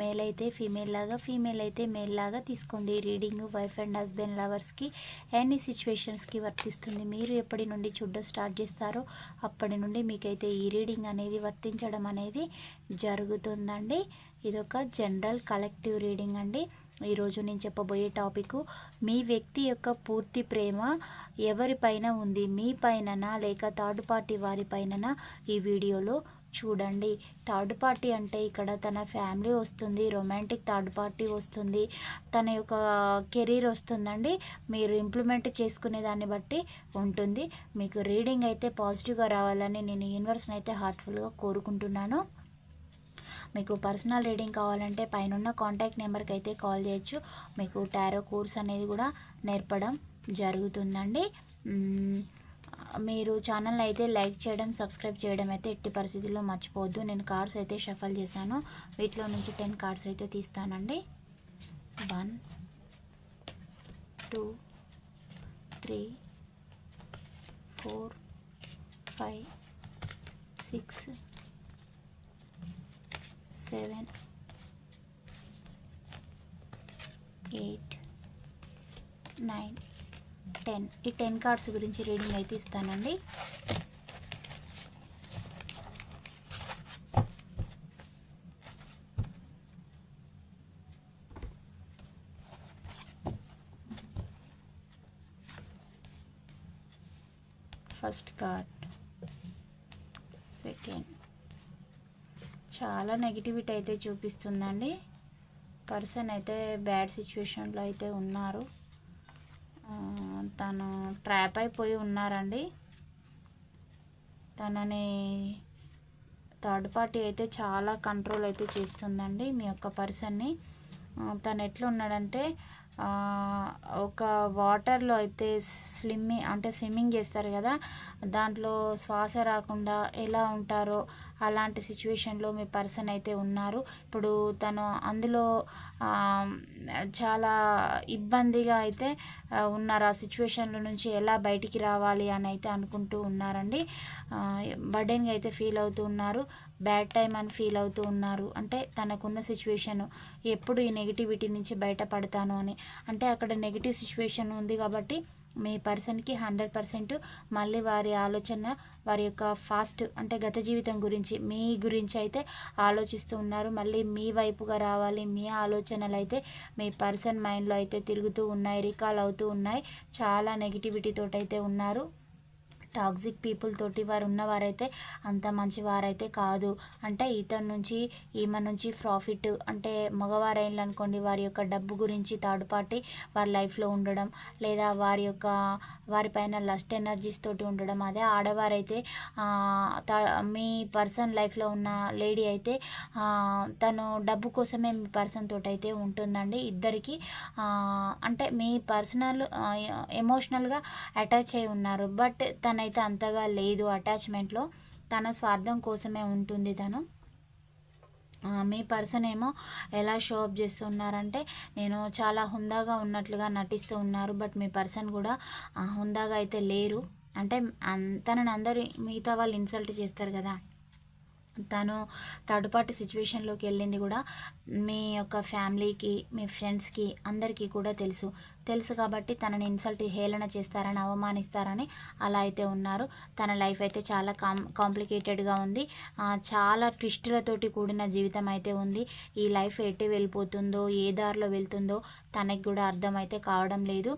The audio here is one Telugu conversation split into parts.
మేల్ అయితే ఫీమేల్ లాగా ఫీమేల్ అయితే మేల్ లాగా తీసుకోండి. రీడింగ్ వైఫ్ అండ్ హస్బెండ్ లవర్స్కి ఎన్ని సిచ్యువేషన్స్కి వర్తిస్తుంది? మీరు ఎప్పటి నుండి చూడడం స్టార్ట్ చేస్తారో అప్పటి నుండి మీకైతే ఈ రీడింగ్ అనేది వర్తించడం అనేది జరుగుతుందండి. ఇదొక జనరల్ కలెక్టివ్ రీడింగ్ అండి. ఈరోజు నేను చెప్పబోయే టాపిక్ మీ వ్యక్తి యొక్క పూర్తి ప్రేమ ఎవరిపైన ఉంది? మీ పైననా లేక థర్డ్ పార్టీ వారిపైననా ఈ వీడియోలో చూడండి. థర్డ్ పార్టీ అంటే ఇక్కడ తన ఫ్యామిలీ వస్తుంది. రొమాంటిక్ థర్డ్ పార్టీ వస్తుంది. తన యొక్క కెరీర్ వస్తుందండి. మీరు ఇంప్లిమెంట్ చేసుకునే దాన్ని బట్టి ఉంటుంది. మీకు రీడింగ్ అయితే పాజిటివ్గా రావాలని నేను యూనివర్స్ని అయితే హార్ట్ఫుల్గా కోరుకుంటున్నాను. మీకు పర్సనల్ రీడింగ్ కావాలంటే పైన కాంటాక్ట్ నెంబర్కి అయితే కాల్ చేయొచ్చు. మీకు టారో కోర్స్ అనేది కూడా నేర్పడం జరుగుతుందండి. మీరు ఛానల్ అయితే లైక్ చేయడం సబ్స్క్రైబ్ చేయడం అయితే ఎట్టి పరిస్థితుల్లో మర్చిపోవద్దు. నేను కార్డ్స్ అయితే షఫల్ చేశాను. వీటిలో నుంచి టెన్ కార్డ్స్ అయితే తీస్తానండి. One two three four five six seven eight nine ten ఈ టెన్ కార్డ్స్ గురించి రీడింగ్ అయితే ఇస్తానండి. First card second. చాలా నెగిటివిటీ అయితే చూపిస్తుందండి. పర్సన్ అయితే బ్యాడ్ సిచ్యువేషన్లో అయితే ఉన్నారు. తను ట్రాప్ అయిపోయి ఉన్నారండి. తనని థర్డ్ పార్టీ అయితే చాలా కంట్రోల్ అయితే చేస్తుందండి మీ యొక్క పర్సన్ని. తను ఎట్లా ఉన్నాడంటే ఒక వాటర్లో అయితే స్విమ్మింగ్ అంటే స్విమ్మింగ్ చేస్తారు కదా దాంట్లో శ్వాస రాకుండా ఎలా ఉంటారో అలాంటి సిచ్యువేషన్లో మీ పర్సన్ అయితే ఉన్నారు. ఇప్పుడు తను అందులో చాలా ఇబ్బందిగా అయితే ఉన్నారు. ఆ సిచ్యువేషన్ల నుంచి ఎలా బయటికి రావాలి అని అయితే అనుకుంటూ ఉన్నారండి. బర్డెన్గా అయితే ఫీల్ అవుతూ ఉన్నారు. బ్యాడ్ టైం అని ఫీల్ అవుతూ ఉన్నారు. అంటే తనకున్న సిచ్యువేషన్ ఎప్పుడు ఈ నెగిటివిటీ నుంచి బయటపడతాను అని. అంటే అక్కడ నెగిటివ్ సిచ్యువేషన్ ఉంది కాబట్టి మీ పర్సన్కి హండ్రెడ్ పర్సెంట్ మళ్ళీ వారి ఆలోచన వారి యొక్క ఫాస్ట్ అంటే గత జీవితం గురించి మీ గురించి అయితే ఆలోచిస్తూ ఉన్నారు. మళ్ళీ మీ వైపుగా రావాలి మీ ఆలోచనలు అయితే మీ పర్సన్ మైండ్లో అయితే తిరుగుతూ ఉన్నాయి రికాల్ అవుతూ ఉన్నాయి. చాలా నెగిటివిటీతో అయితే ఉన్నారు. టాక్సిక్ పీపుల్ తోటి వారు ఉన్నవారైతే అంత మంచి వారైతే కాదు. అంటే ఇతని నుంచి ఈమె నుంచి ప్రాఫిట్ అంటే మగవారైన్లు అనుకోండి వారి యొక్క డబ్బు గురించి థర్డ్ పార్టీ వారి లైఫ్లో ఉండడం లేదా వారి యొక్క వారిపైన లస్ట్ ఎనర్జీస్ తోటి ఉండడం. అదే ఆడవారైతే మీ పర్సన్ లైఫ్లో ఉన్న లేడీ అయితే తను డబ్బు కోసమే మీ పర్సన్ తోటి అయితే ఉంటుందండి. ఇద్దరికి అంటే మీ పర్సనల్ ఎమోషనల్గా అటాచ్ అయి ఉన్నారు. బట్ తన అయితే అంతగా లేదు అటాచ్మెంట్లో. తన స్వార్థం కోసమే ఉంటుంది తను. మీ పర్సన్ ఏమో ఎలా షో అప్ చేస్తున్నారంటే నేను చాలా హుందాగా ఉన్నట్లుగా నటిస్తూ ఉన్నారు బట్ మీ పర్సన్ కూడా హుందాగా అయితే లేరు. అంటే తనని అందరూ మిగతా వాళ్ళు ఇన్సల్ట్ చేస్తారు కదా. తను థర్డ్ పార్టీ సిచ్యువేషన్లోకి వెళ్ళింది కూడా మీ యొక్క ఫ్యామిలీకి మీ ఫ్రెండ్స్కి అందరికీ కూడా తెలుసు. తెలుసు కాబట్టి తనని ఇన్సల్ట్ హేళన చేస్తారని అవమానిస్తారని అలా అయితే ఉన్నారు. తన లైఫ్ అయితే చాలా కాం కాంప్లికేటెడ్గా ఉంది. చాలా ట్విస్టులతోటి కూడిన జీవితం అయితే ఉంది. ఈ లైఫ్ ఎటు వెళ్ళిపోతుందో ఏ దారిలో వెళ్తుందో తనకి కూడా అర్థమైతే కావడం లేదు.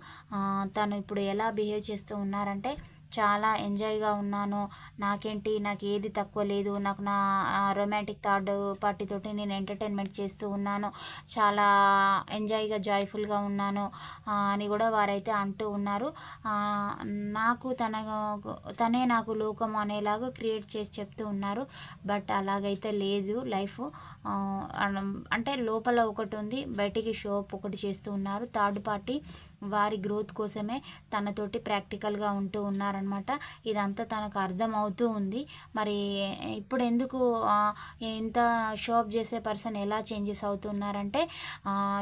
తను ఇప్పుడు ఎలా బిహేవ్ చేస్తూ ఉన్నారంటే చాలా ఎంజాయ్గా ఉన్నాను. నాకేంటి నాకు ఏది తక్కువ లేదు. నాకు నా రొమాంటిక్ థర్డ్ పార్టీతోటి నేను ఎంటర్టైన్మెంట్ చేస్తూ ఉన్నాను. చాలా ఎంజాయ్గా జాయ్ఫుల్గా ఉన్నాను అని కూడా వారైతే అంటూ ఉన్నారు. నాకు తన తనే నాకు లోకం అనేలాగా క్రియేట్ చేసి చెప్తూ ఉన్నారు. బట్ అలాగైతే లేదు లైఫ్. అంటే లోపల ఒకటి ఉంది బయటికి షో ఒకటి చేస్తూ ఉన్నారు. థర్డ్ పార్టీ వారి గ్రోత్ కోసమే తనతోటి ప్రాక్టికల్గా ఉంటూ ఉన్నారనమాట ఇదంతా తనకు అర్థం అవుతూ ఉంది. మరి ఇప్పుడు ఎందుకు ఇంత షోప్ చేసే పర్సన్ ఎలా చేంజెస్ అవుతున్నారంటే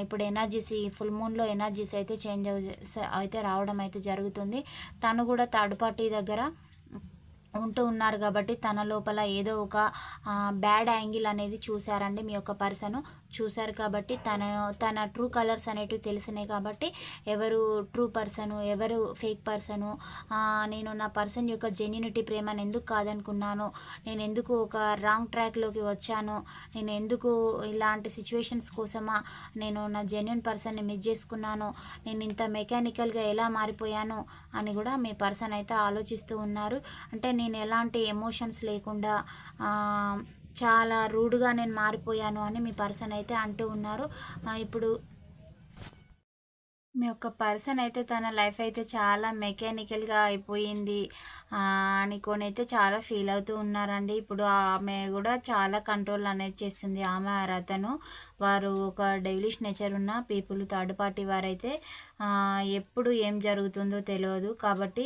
ఇప్పుడు ఎనర్జీస్ ఫుల్ మూన్లో ఎనర్జీస్ అయితే చేంజ్ అయితే రావడం అయితే జరుగుతుంది. తను కూడా థర్డ్ పార్టీ దగ్గర ఉంటూ ఉన్నారు కాబట్టి తన లోపల ఏదో ఒక బ్యాడ్ యాంగిల్ అనేది చూసారండి మీ యొక్క పర్సన్. చూశారు కాబట్టి తన తన ట్రూ కలర్స్ అనేటివి తెలిసినాయి కాబట్టి ఎవరు ట్రూ పర్సను ఎవరు ఫేక్ పర్సను నేను నా పర్సన్ యొక్క జెన్యునిటీ ప్రేమను ఎందుకు కాదనుకున్నాను? నేను ఎందుకు ఒక రాంగ్ ట్రాక్లోకి వచ్చాను? నేను ఎందుకు ఇలాంటి సిచ్యువేషన్స్ కోసమా నేను నా జెన్యున్ పర్సన్ని మిస్ చేసుకున్నాను? నేను ఇంత మెకానికల్గా ఎలా మారిపోయాను? అని కూడా మీ పర్సన్ అయితే ఆలోచిస్తూ ఉన్నారు. అంటే నేను ఎలాంటి ఎమోషన్స్ లేకుండా చాలా రూడ్గా నేను మారిపోయాను అని మీ పర్సన్ అయితే అంటూ ఉన్నారు. ఇప్పుడు మీ యొక్క పర్సన్ అయితే తన లైఫ్ అయితే చాలా మెకానికల్గా అయిపోయింది. అనుకొని అయితే చాలా ఫీల్ అవుతూ ఉన్నారండి. ఇప్పుడు ఆమె కూడా చాలా కంట్రోల్ అనేది చేస్తుంది ఆమె అతను. వారు ఒక డెవిలిష్ నేచర్ ఉన్న పీపుల్ థర్డ్ పార్టీ వారైతే ఎప్పుడు ఏం జరుగుతుందో తెలియదు కాబట్టి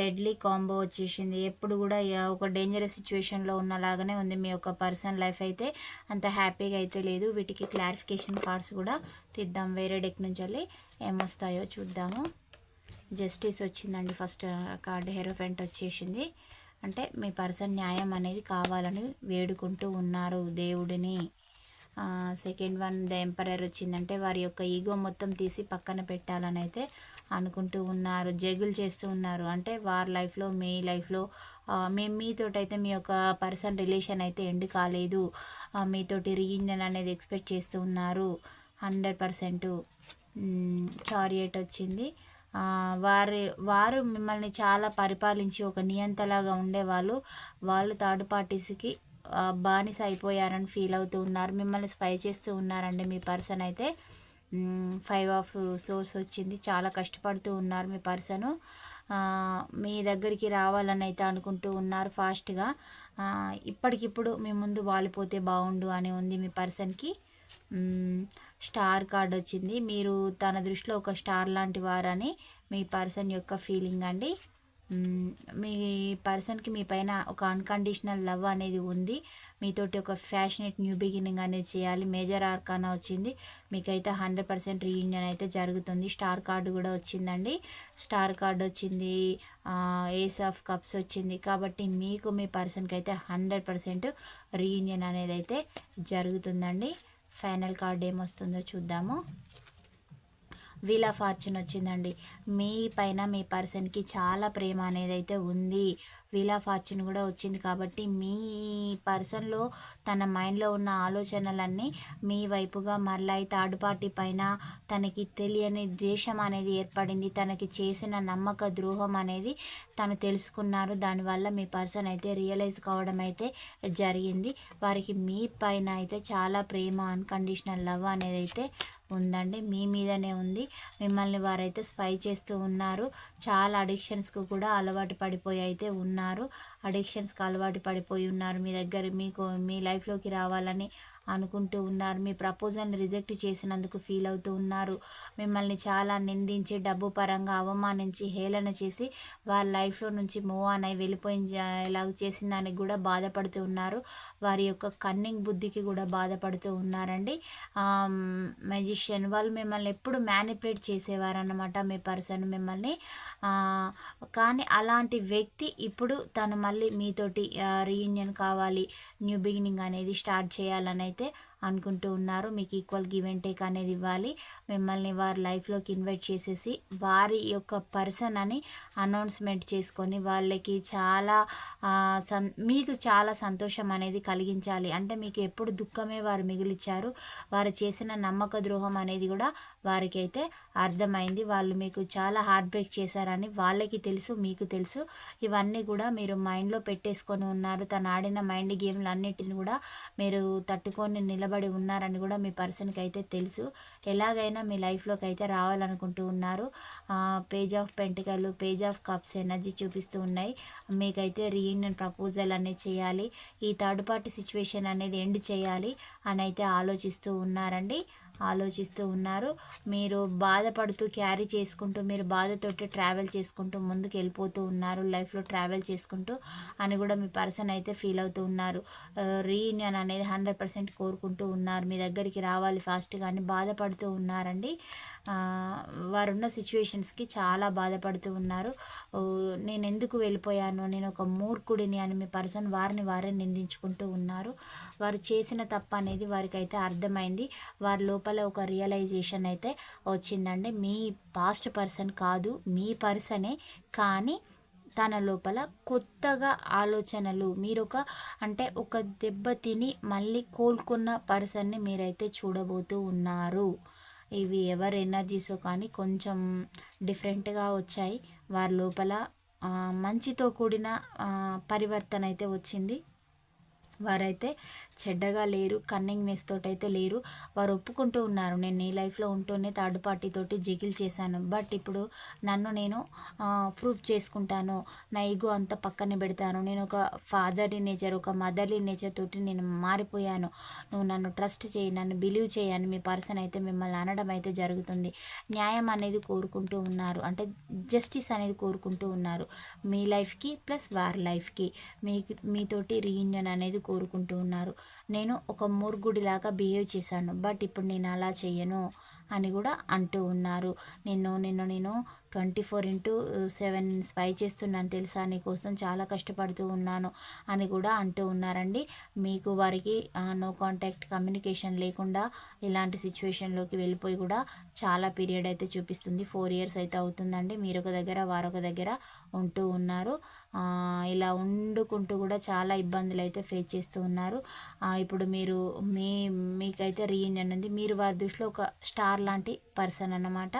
డెడ్లీ కాంబో వచ్చేసింది. ఎప్పుడు కూడా ఒక డేంజరస్ సిచ్యువేషన్లో ఉన్నలాగానే ఉంది మీ యొక్క పర్సన్ లైఫ్ అయితే. అంత హ్యాపీగా అయితే లేదు. వీటికి క్లారిఫికేషన్ కార్డ్స్ కూడా తీద్దాం. వేరే డెక్ నుంచి వెళ్ళి ఏమొస్తాయో చూద్దాము. జస్టిస్ వచ్చిందండి ఫస్ట్ కార్డ్ హెరోఫెంట్ వచ్చేసింది. అంటే మీ పర్సన్ న్యాయం అనేది కావాలని వేడుకుంటూ ఉన్నారు దేవుడిని. సెకండ్ వన్ ద ఎంపరర్ వచ్చిందంటే వారి యొక్క ఈగో మొత్తం తీసి పక్కన పెట్టాలని అయితే అనుకుంటూ ఉన్నారు జగులు చేస్తూ ఉన్నారు. అంటే వారి లైఫ్లో మీ లైఫ్లో మేము మీతోటైతే మీ యొక్క పర్సన్ రిలేషన్ అయితే ఎండ్ కాలేదు. మీతోటి రీయూనియన్ అనేది ఎక్స్పెక్ట్ చేస్తూ ఉన్నారు. హండ్రెడ్ పర్సెంట్ చారియట్ వచ్చింది. వారి వారు మిమ్మల్ని చాలా పరిపాలించి ఒక నియంతలాగా ఉండేవాళ్ళు. వాళ్ళు థర్డ్ పార్టీస్కి బానిస అయిపోయారని ఫీల్ అవుతూ ఉన్నారు. మిమ్మల్ని స్పై చేస్తూ ఉన్నారండి మీ పర్సన్ అయితే. ఫైవ్ ఆఫ్ సోర్స్ వచ్చింది. చాలా కష్టపడుతూ ఉన్నారు మీ పర్సను. మీ దగ్గరికి రావాలని అయితే అనుకుంటూ ఉన్నారు ఫాస్ట్గా. ఇప్పటికిప్పుడు మీ ముందు వాలిపోతే బాగుండు అని ఉంది మీ పర్సన్కి. స్టార్ కార్డ్ వచ్చింది. మీరు తన దృష్టిలో ఒక స్టార్ లాంటి వారని మీ పర్సన్ యొక్క ఫీలింగ్ అండి. మీ పర్సన్కి మీ పైన ఒక అన్కండిషనల్ లవ్ అనేది ఉంది. మీతోటి ఒక ఫ్యాషనేట్ న్యూ బిగినింగ్ అనేది చేయాలి. మేజర్ ఆర్కానా వచ్చింది. మీకైతే హండ్రెడ్ పర్సెంట్ రీయూనియన్ అయితే జరుగుతుంది. స్టార్ కార్డు కూడా వచ్చిందండి. స్టార్ కార్డు వచ్చింది. ఏస్ ఆఫ్ కప్స్ వచ్చింది. కాబట్టి మీకు మీ పర్సన్కి అయితే హండ్రెడ్ పర్సెంట్ రీయూనియన్ అనేది అయితే జరుగుతుందండి. ఫైనల్ కార్డు ఏమొస్తుందో చూద్దాము. వీల్ ఆఫ్ ఫార్చ్యూన్ వచ్చిందండి. మీ పైన మీ పర్సన్కి చాలా ప్రేమ అనేది అయితే ఉంది. వీల్ ఆఫ్ ఫార్చ్యూన్ కూడా వచ్చింది కాబట్టి మీ పర్సన్లో తన మైండ్లో ఉన్న ఆలోచనలన్నీ మీ వైపుగా మరలా థర్డ్ పార్టీ పైన తనకి తెలియని ద్వేషం అనేది ఏర్పడింది. తనకి చేసిన నమ్మక ద్రోహం అనేది తను తెలుసుకున్నారు. దానివల్ల మీ పర్సన్ అయితే రియలైజ్ కావడం అయితే జరిగింది. వారికి మీ పైన అయితే చాలా ప్రేమ అన్కండిషనల్ లవ్ అనేది అయితే ఉందండి. మీ మీదనే ఉంది. మిమ్మల్ని వారైతే స్పై చేస్తూ ఉన్నారు. చాలా అడిక్షన్స్కు కూడా అలవాటు పడిపోయి అయితే ఉన్నారు. అడిక్షన్స్కి అలవాటు పడిపోయి ఉన్నారు. మీ దగ్గర మీకు మీ లైఫ్లోకి రావాలని అనుకుంటూ ఉన్నారు. మీ ప్రపోజల్ని రిజెక్ట్ చేసినందుకు ఫీల్ అవుతూ ఉన్నారు. మిమ్మల్ని చాలా నిందించి డబ్బు పరంగా అవమానించి హేళన చేసి వాళ్ళ లైఫ్లో నుంచి మూవ్ ఆన్ అయి ఎలా చేసిన దానికి కూడా బాధపడుతూ ఉన్నారు. వారి యొక్క కన్నింగ్ బుద్ధికి కూడా బాధపడుతూ ఉన్నారండి. మెజిషియన్ వాళ్ళు మిమ్మల్ని ఎప్పుడు మ్యానిపులేట్ చేసేవారన్నమాట మీ పర్సన్ మిమ్మల్ని. కానీ అలాంటి వ్యక్తి ఇప్పుడు తను మళ్ళీ మీతోటి రీయూనియన్ కావాలి న్యూ బిగినింగ్ అనేది స్టార్ట్ చేయాలని అయితే అనుకుంటూ ఉన్నారు. మీకు ఈక్వల్ గివ్ అండ్ టేక్ అనేది ఇవ్వాలి. మిమ్మల్ని వారి లైఫ్లోకి ఇన్వైట్ చేసేసి వారి యొక్క పర్సన్ అని అనౌన్స్మెంట్ చేసుకొని వాళ్ళకి చాలా సన్ మీకు చాలా సంతోషం అనేది కలిగించాలి. అంటే మీకు ఎప్పుడు దుఃఖమే వారు మిగిలిచ్చారు. వారు చేసిన నమ్మక ద్రోహం అనేది కూడా వారికి అయితే అర్థమైంది. వాళ్ళు మీకు చాలా హార్ట్ బ్రేక్ చేశారని వాళ్ళకి తెలుసు మీకు తెలుసు. ఇవన్నీ కూడా మీరు మైండ్లో పెట్టేసుకొని ఉన్నారు. తను ఆడిన మైండ్ గేమ్లు అన్నిటిని కూడా మీరు తట్టుకొని నిలబ నిలబడి ఉన్నారని కూడా మీ పర్సన్కి అయితే తెలుసు. ఎలాగైనా మీ లైఫ్లోకి అయితే రావాలనుకుంటూ ఉన్నారు. Page of pentacle page of cups energy చూపిస్తూ ఉన్నాయి. మీకైతే రీయూనియన్ ప్రపోజల్ అనేది చేయాలి. ఈ థర్డ్ పార్టీ సిచ్యువేషన్ అనేది ఎండ్ చేయాలి అని అయితే ఆలోచిస్తూ ఉన్నారండి. ఆలోచిస్తూ ఉన్నారు. మీరు బాధపడుతూ క్యారీ చేసుకుంటూ మీరు బాధతోటి ట్రావెల్ చేసుకుంటూ ముందుకు వెళ్ళిపోతూ ఉన్నారు. లైఫ్లో ట్రావెల్ చేసుకుంటూ అని కూడా మీ పర్సన్ అయితే ఫీల్ అవుతూ ఉన్నారు. రీయూనియన్ అనేది హండ్రెడ్ పర్సెంట్ కోరుకుంటూ ఉన్నారు. మీ దగ్గరికి రావాలి ఫాస్ట్గా అని బాధపడుతూ ఉన్నారండి. వారున్న సిచ్యువేషన్స్కి చాలా బాధపడుతూ ఉన్నారు. నేను ఎందుకు వెళ్ళిపోయాను నేను ఒక మూర్ఖుడిని అని మీ పర్సన్ వారిని వారే నిందించుకుంటూ ఉన్నారు. వారు చేసిన తప్పు అనేది వారికి అయితే అర్థమైంది. వారి లోపల ఒక రియలైజేషన్ అయితే వచ్చిందండి. మీ పాస్ట్ పర్సన్ కాదు మీ పర్సనే. కానీ తన లోపల కొత్తగా ఆలోచనలు మీరు ఒక అంటే ఒక దెబ్బ తిని మళ్ళీ కోలుకున్న పర్సన్ని మీరైతే చూడబోతూ ఉన్నారు. ఇవి ఎవరి ఎనర్జీసో కానీ కొంచెం డిఫరెంట్గా వచ్చాయి. వారి లోపల మంచితో కూడిన పరివర్తన అయితే వచ్చింది. వారైతే చెడ్డగా లేరు కన్నింగ్నెస్ తోటైతే అయితే లేరు. వారు ఒప్పుకుంటూ ఉన్నారు. నేను నీ లైఫ్లో ఉంటూనే థర్డ్ పార్టీ తోటి జిగిల్ చేశాను. బట్ ఇప్పుడు నన్ను నేను ప్రూఫ్ చేసుకుంటాను. నా ఈగో అంత పక్కన పెడతాను. నేను ఒక ఫాదర్లీ నేచర్ ఒక మదర్లీ నేచర్ తోటి నేను మారిపోయాను. నువ్వు నన్ను ట్రస్ట్ చేయి నన్ను బిలీవ్ చేయని మీ పర్సన్ అయితే మిమ్మల్ని అనడం అయితే జరుగుతుంది. న్యాయం అనేది కోరుకుంటూ ఉన్నారు. అంటే జస్టిస్ అనేది కోరుకుంటూ ఉన్నారు. మీ లైఫ్కి ప్లస్ వారి లైఫ్కి. మీకు మీతోటి రీయూనియన్ అనేది కోరుకుంటూ ఉన్నారు. నేను ఒక మూర్గుడిలాగా బిహేవ్ చేశాను బట్ ఇప్పుడు నేను అలా చేయను అని కూడా అంటూ ఉన్నారు. నిన్ను నిన్ను నేను twenty four into seven spy చేస్తున్నాను తెలుసా? నీకోసం చాలా కష్టపడుతూ ఉన్నాను అని కూడా అంటూ ఉన్నారండి. మీకు వారికి నో కాంటాక్ట్ కమ్యూనికేషన్ లేకుండా ఇలాంటి సిచ్యువేషన్లోకి వెళ్ళిపోయి కూడా చాలా పీరియడ్ అయితే చూపిస్తుంది. ఫోర్ ఇయర్స్ అయితే అవుతుందండి. మీరు ఒక దగ్గర వారొక దగ్గర ఉంటూ ఉన్నారు. ఇలా వండుకుంటూ కూడా చాలా ఇబ్బందులు అయితే ఫేస్ చేస్తూ ఉన్నారు. ఇప్పుడు మీరు మీ మీకైతే రీయూనియన్ ఉంది. మీరు వారి దృష్టిలో ఒక స్టార్ లాంటి పర్సన్ అన్నమాట.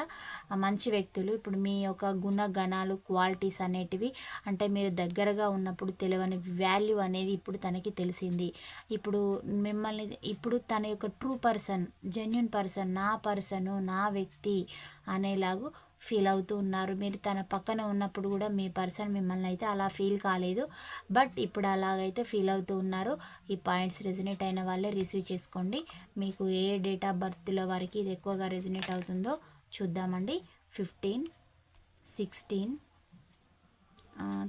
మంచి వ్యక్తులు. ఇప్పుడు మీ యొక్క గుణగణాలు క్వాలిటీస్ అనేటివి అంటే మీరు దగ్గరగా ఉన్నప్పుడు తెలియని వాల్యూ అనేది ఇప్పుడు తనకి తెలిసింది. ఇప్పుడు మిమ్మల్ని ఇప్పుడు తన యొక్క ట్రూ పర్సన్ జెన్యున్ పర్సన్ నా పర్సను నా వ్యక్తి అనేలాగు ఫీల్ అవుతూ ఉన్నారు. మీరు తన పక్కన ఉన్నప్పుడు కూడా మీ పర్సన్ మిమ్మల్ని అయితే అలా ఫీల్ కాలేదు. బట్ ఇప్పుడు అలాగైతే ఫీల్ అవుతూ ఉన్నారు. ఈ పాయింట్స్ రెజినేట్ అయిన వాళ్ళే రిసీవ్ చేసుకోండి. మీకు ఏ డేట్ ఆఫ్ బర్త్లో వారికి ఇది ఎక్కువగా రెజినేట్ అవుతుందో చూద్దామండి. Fifteen sixteen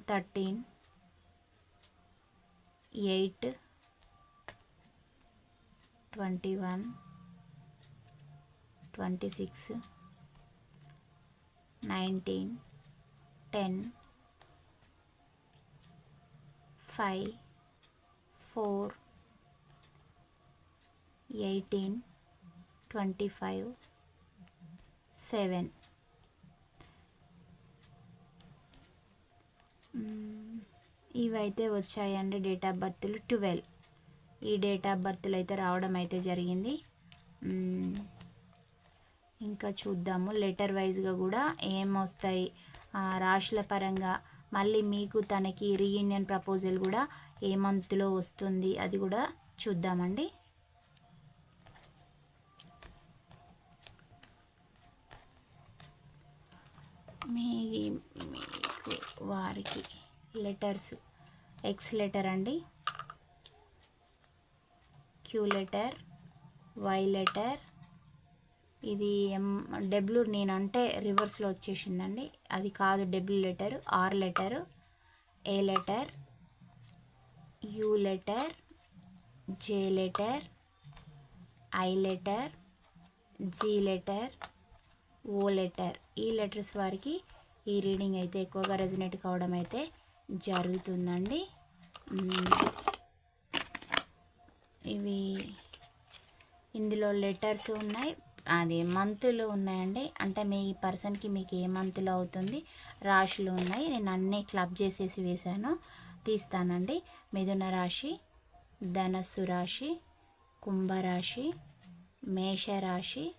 thirteen eight twenty one twenty six nineteen ten five four eighteen twenty five seven. ఇవైతే వచ్చాయండి డేట్ ఆఫ్ బర్త్లు ట్వెల్వ్. ఈ డేట్ ఆఫ్ బర్త్లు అయితే రావడం అయితే జరిగింది ఇంకా చూద్దాము. లెటర్ వైజ్గా కూడా ఏం వస్తాయి? రాశుల పరంగా మళ్ళీ మీకు తనకి రీయూనియన్ ప్రపోజల్ కూడా ఏ మంత్లో వస్తుంది? అది కూడా చూద్దామండి. మీ మీకు వారికి లెటర్స్ ఎక్స్ లెటర్ అండి. క్యూ లెటర్ వై లెటర్ ఇది ఎం డబ్ల్యూ నేను అంటే రివర్స్లో వచ్చేసిందండి. అది కాదు W letter R letter A letter U letter J letter I letter G letter O letter. ఈ లెటర్స్ వారికి ఈ రీడింగ్ అయితే ఎక్కువగా రెజినేట్ కావడం అయితే జరుగుతుందండి. ఇవి ఇందులో లెటర్స్ ఉన్నాయి. అది మంతులు ఉన్నాయండి. అంటే మీ పర్సన్కి మీకు ఏ మంతులు అవుతుంది రాశులు ఉన్నాయి. నేను అన్నీ క్లబ్ చేసేసి వేశాను. తీస్తానండి. మిథున రాశి ధనస్సు రాశి కుంభరాశి మేషరాశి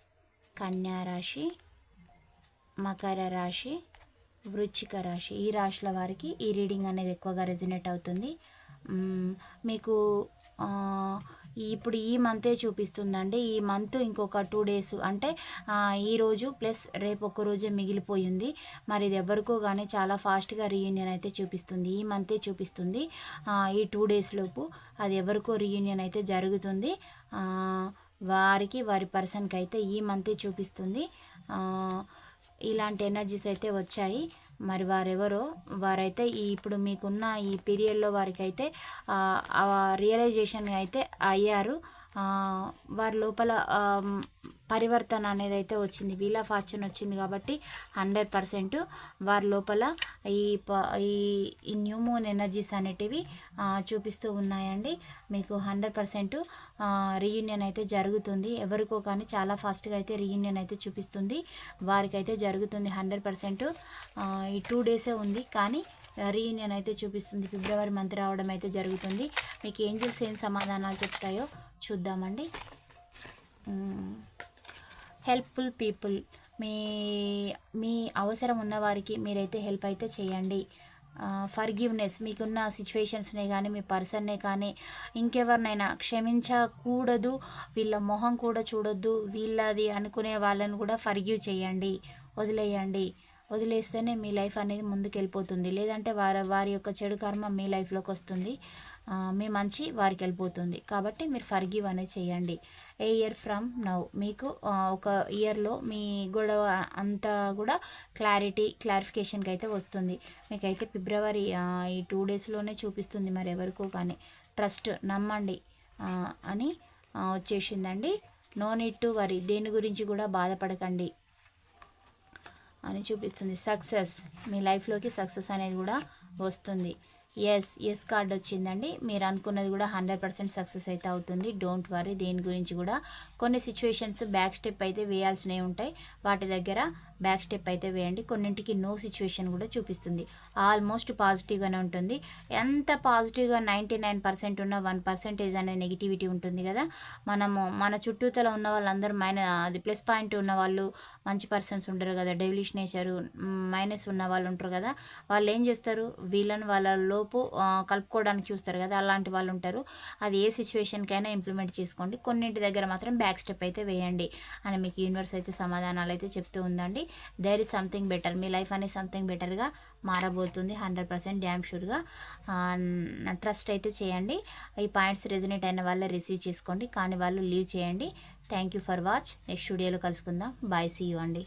కన్యారాశి మకర రాశి వృచ్చిక రాశి. ఈ రాశుల వారికి ఈ రీడింగ్ అనేది ఎక్కువగా రెజినేట్ అవుతుంది. మీకు ఇప్పుడు ఈ మంతే చూపిస్తుందండి. ఈ మంత్ ఇంకొక టూ డేస్ అంటే ఈరోజు ప్లస్ రేపు ఒక్క రోజే మిగిలిపోయింది. మరి ఇది ఎవరికో కానీ చాలా ఫాస్ట్గా రీయూనియన్ అయితే చూపిస్తుంది. ఈ మంతే చూపిస్తుంది. ఈ టూ డేస్ లోపు అది ఎవరికో రీయూనియన్ అయితే జరుగుతుంది. వారికి వారి పర్సన్కి అయితే ఈ మంత్ చూపిస్తుంది. ఇలాంటి ఎనర్జీస్ అయితే వచ్చాయి. మరి వారెవరో వారైతే ఈ ఇప్పుడు మీకున్న ఈ పీరియడ్లో వారికి అయితే రియలైజేషన్ అయితే అయ్యారు. వారి లోపల పరివర్తన అనేది అయితే వచ్చింది. వీల్ ఆఫ్ ఫార్చ్యూన్ వచ్చింది కాబట్టి హండ్రెడ్ పర్సెంట్ వారి లోపల ఈ ప- ఈ న్యూ మూన్ ఎనర్జీస్ అనేటివి చూపిస్తూ ఉన్నాయండి. మీకు హండ్రెడ్ పర్సెంట్ రీయూనియన్ అయితే జరుగుతుంది. ఎవరికో కానీ చాలా ఫాస్ట్గా అయితే రీయూనియన్ అయితే చూపిస్తుంది. వారికైతే జరుగుతుంది హండ్రెడ్ పర్సెంట్. ఈ టూ డేసే ఉంది. కానీ రీయూనియన్ అయితే చూపిస్తుంది. ఫిబ్రవరి మంత్ రావడం అయితే జరుగుతుంది. మీకు ఏంజిల్స్ ఏం సమాధానాలు చెప్తాయో చూద్దామండి. Helpful people. మీ మీ అవసరం ఉన్నవారికి మీరైతే హెల్ప్ అయితే చేయండి. ఫర్గివ్నెస్ మీకున్న సిచ్యువేషన్స్నే కానీ మీ పర్సన్నే కానీ ఇంకెవరినైనా క్షమించకూడదు వీళ్ళ మొహం కూడా చూడొద్దు వీళ్ళది అనుకునే వాళ్ళని కూడా ఫర్గివ్ చేయండి వదిలేయండి. వదిలేస్తేనే మీ లైఫ్ అనేది ముందుకు వెళ్ళిపోతుంది లేదంటే వారి వారి యొక్క చెడు కర్మ మీ లైఫ్లోకి వస్తుంది. మీ మంచి వారికి వెళ్ళిపోతుంది. కాబట్టి మీరు ఫర్గివ్ అనేది చేయండి. A year from now. మీకు ఒక ఇయర్లో మీ గొడవ అంతా కూడా క్లారిటీ క్లారిఫికేషన్కి అయితే వస్తుంది. మీకైతే ఫిబ్రవరి ఈ టూ డేస్లోనే చూపిస్తుంది మరి ఎవరికో కానీ. ట్రస్ట్ నమ్మండి అని వచ్చేసిందండి. No need to worry. దేని గురించి కూడా బాధపడకండి అని చూపిస్తుంది. సక్సెస్. మీ లైఫ్లోకి సక్సెస్ అనేది కూడా వస్తుంది. ఎస్ ఎస్ కార్డ్ వచ్చిందండి. మీరు అనుకున్నది కూడా హండ్రెడ్ పర్సెంట్ సక్సెస్ అయితే అవుతుంది. డోంట్ వరీ దేని గురించి కూడా కొన్ని సిచ్యువేషన్స్ బ్యాక్ స్టెప్ అయితే వేయాల్సినవి ఉంటాయి. వాటి దగ్గర బ్యాక్ స్టెప్ అయితే వేయండి. కొన్నింటికి నో సిచ్యువేషన్ కూడా చూపిస్తుంది. ఆల్మోస్ట్ పాజిటివ్గానే ఉంటుంది. ఎంత పాజిటివ్గా నైంటీ నైన్ పర్సెంట్ ఉన్న వన్ పర్సెంటేజ్ అనేది నెగిటివిటీ ఉంటుంది కదా. మనము మన చుట్టూతల ఉన్న వాళ్ళందరూ మైన అది ప్లస్ పాయింట్ ఉన్న వాళ్ళు మంచి పర్సన్స్ ఉంటారు కదా. డెవిలిష్ నేచరు మైనస్ ఉన్న వాళ్ళు ఉంటారు కదా. వాళ్ళు ఏం చేస్తారు? వీళ్ళని వాళ్ళ లోపు కలుపుకోవడానికి చూస్తారు కదా. అలాంటి వాళ్ళు ఉంటారు. అది ఏ సిచ్యువేషన్కైనా ఇంప్లిమెంట్ చేసుకోండి. కొన్నింటి దగ్గర మాత్రం బ్యాక్ స్టెప్ అయితే వేయండి అని మీకు యూనివర్స్ అయితే సమాధానాలు అయితే చెప్తూ ఉందండి. దేర్ ఇస్ సంథింగ్ బెటర్ మీ లైఫ్ అనేది సంథింగ్ బెటర్గా మారబోతుంది హండ్రెడ్ పర్సెంట్ డ్యామ్ షూర్గా ట్రస్ట్ అయితే చేయండి. ఈ పాయింట్స్ రెజినేట్ అయిన వాళ్ళే రిసీవ్ చేసుకోండి. కానీ వాళ్ళు లీవ్ చేయండి. Thank you for watch next స్టూడియోలో కలుసుకుందాం. బాయ్ సీ యూ అండి.